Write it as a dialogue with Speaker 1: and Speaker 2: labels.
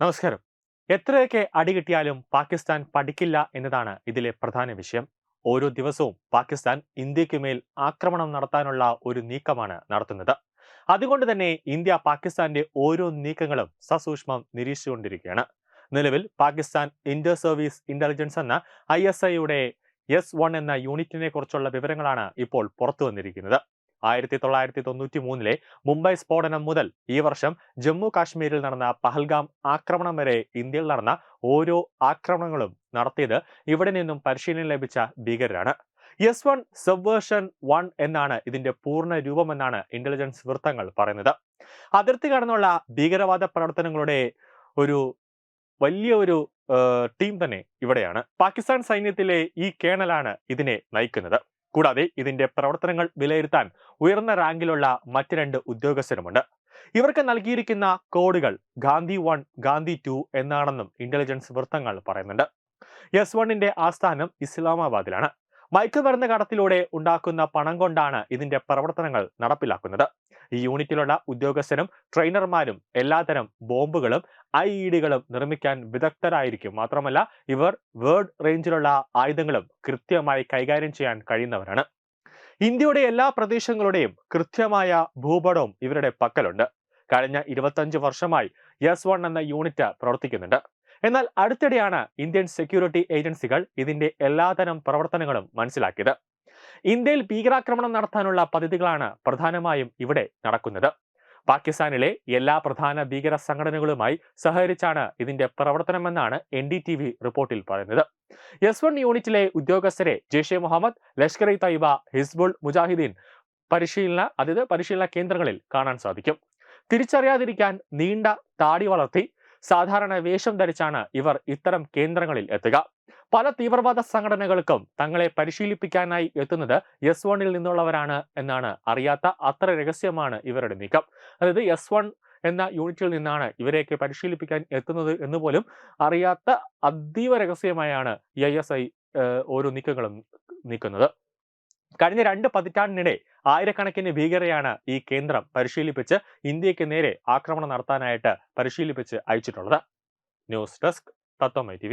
Speaker 1: നമസ്കാരം. എത്രയൊക്കെ അടി കിട്ടിയാലും പാകിസ്ഥാൻ പഠിക്കില്ല എന്നതാണ് ഇതിലെ പ്രധാന വിഷയം. ഓരോ ദിവസവും പാകിസ്ഥാൻ ഇന്ത്യയ്ക്ക് മേൽ ആക്രമണം നടത്താനുള്ള ഒരു നീക്കമാണ് നടത്തുന്നത്. അതുകൊണ്ട് തന്നെ ഇന്ത്യ പാകിസ്ഥാന്റെ ഓരോ നീക്കങ്ങളും സസൂക്ഷ്മം നിരീക്ഷിച്ചുകൊണ്ടിരിക്കുകയാണ്. നിലവിൽ പാകിസ്ഥാൻ ഇന്റർ സർവീസ് ഇന്റലിജൻസ് എന്ന ഐ എസ് ഐയുടെ എസ് വൺ എന്ന യൂണിറ്റിനെ കുറിച്ചുള്ള വിവരങ്ങളാണ് ഇപ്പോൾ പുറത്തു വന്നിരിക്കുന്നത് ആയിരത്തി തൊള്ളായിരത്തി തൊണ്ണൂറ്റി മൂന്നിലെ മുംബൈ സ്ഫോടനം മുതൽ ഈ വർഷം ജമ്മു കാശ്മീരിൽ നടന്ന പഹൽഗാം ആക്രമണം വരെ ഇന്ത്യയിൽ നടന്ന ഓരോ ആക്രമണങ്ങളും നടത്തിയത് ഇവിടെ നിന്നും പരിശീലനം ലഭിച്ച ഭീകരരാണ്. എസ് വൺ സബ്വേർഷൻ വൺ എന്നാണ് ഇതിന്റെ പൂർണ രൂപമെന്നാണ് ഇന്റലിജൻസ് വൃത്തങ്ങൾ പറയുന്നത്. അതിർത്തി കടന്നുള്ള ഭീകരവാദ പ്രവർത്തനങ്ങളുടെ ഒരു വലിയ ഒരു ടീം തന്നെ ഇവിടെയാണ്. പാകിസ്ഥാൻ സൈന്യത്തിലെ ഈ കേണലാണ് ഇതിനെ നയിക്കുന്നത്. കൂടാതെ ഇതിന്റെ പ്രവർത്തനങ്ങൾ വിലയിരുത്താൻ ഉയർന്ന റാങ്കിലുള്ള മറ്റ് രണ്ട് ഉദ്യോഗസ്ഥരുമുണ്ട്. ഇവർക്ക് നൽകിയിരിക്കുന്ന കോഡുകൾ ഗാന്ധി വൺ ഗാന്ധി ടു എന്നാണെന്നും ഇന്റലിജൻസ് വൃത്തങ്ങൾ പറയുന്നുണ്ട്. എസ് വണ്ണിന്റെ ആസ്ഥാനം ഇസ്ലാമാബാദിലാണ്. മയക്കുമരുന്ന് കടത്തിലൂടെ ഉണ്ടാക്കുന്ന പണം കൊണ്ടാണ് ഇതിന്റെ പ്രവർത്തനങ്ങൾ നടപ്പിലാക്കുന്നത്. ഈ യൂണിറ്റിലുള്ള ഉദ്യോഗസ്ഥരും ട്രെയിനർമാരും എല്ലാതരം ബോംബുകളും ഐ ഇ ഡികളും നിർമ്മിക്കാൻ വിദഗ്ധരായിരിക്കും. മാത്രമല്ല ഇവർ വേർഡ് റേഞ്ചിലുള്ള ആയുധങ്ങളും കൃത്യമായി കൈകാര്യം ചെയ്യാൻ കഴിയുന്നവരാണ്. ഇന്ത്യയുടെ എല്ലാ പ്രദേശങ്ങളുടെയും കൃത്യമായ ഭൂപടവും ഇവരുടെ പക്കലുണ്ട്. കഴിഞ്ഞ ഇരുപത്തഞ്ച് വർഷമായി എസ് വൺ എന്ന യൂണിറ്റ് പ്രവർത്തിക്കുന്നുണ്ട്. എന്നാൽ അടുത്തിടെയാണ് ഇന്ത്യൻ സെക്യൂരിറ്റി ഏജൻസികൾ ഇതിന്റെ എല്ലാതരം പ്രവർത്തനങ്ങളും മനസ്സിലാക്കിയത്. ഇന്ത്യയിൽ ഭീകരാക്രമണം നടത്താനുള്ള പദ്ധതികളാണ് പ്രധാനമായും ഇവിടെ നടക്കുന്നത്. പാകിസ്ഥാനിലെ എല്ലാ പ്രധാന ഭീകര സംഘടനകളുമായി സഹകരിച്ചാണ് ഇതിന്റെ പ്രവർത്തനമെന്നാണ് എൻ ഡി ടി വി റിപ്പോർട്ടിൽ പറയുന്നത്. എസ് വൺ യൂണിറ്റിലെ ഉദ്യോഗസ്ഥരെ ജെയ്ഷെ മുഹമ്മദ് ലഷ്കർ ഇ തൈബ ഹിസ്ബുൾ മുജാഹിദ്ദീൻ പരിശീലന അതായത് പരിശീലന കേന്ദ്രങ്ങളിൽ കാണാൻ സാധിക്കും. തിരിച്ചറിയാതിരിക്കാൻ നീണ്ട താടി വളർത്തി സാധാരണ വേഷം ധരിച്ചാണ് ഇവർ ഇത്തരം കേന്ദ്രങ്ങളിൽ എത്തുക. പല തീവ്രവാദ സംഘടനകൾക്കും തങ്ങളെ പരിശീലിപ്പിക്കാനായി എത്തുന്നത് എസ് വണ്ണിൽ നിന്നുള്ളവരാണ് എന്നാണ് അറിയാത്ത അത്ര രഹസ്യമാണ് ഇവരുടെ നീക്കം. അതായത് എസ് വൺ എന്ന യൂണിറ്റിൽ നിന്നാണ് ഇവരെയൊക്കെ പരിശീലിപ്പിക്കാൻ എത്തുന്നത് എന്ന് പോലും അറിയാത്ത അതീവ രഹസ്യമായാണ് ഐ എസ് ഐ ഓരോ നീക്കങ്ങളും നീക്കുന്നത്. കഴിഞ്ഞ രണ്ട് പതിറ്റാണ്ടിനിടെ ആയിരക്കണക്കിന് ഭീകരയാണ് ഈ കേന്ദ്രം പരിശീലിപ്പിച്ച് ഇന്ത്യയ്ക്ക് നേരെ ആക്രമണം നടത്താനായിട്ട് പരിശീലിപ്പിച്ച് അയച്ചിട്ടുള്ളത്. News desk Tatvamayi T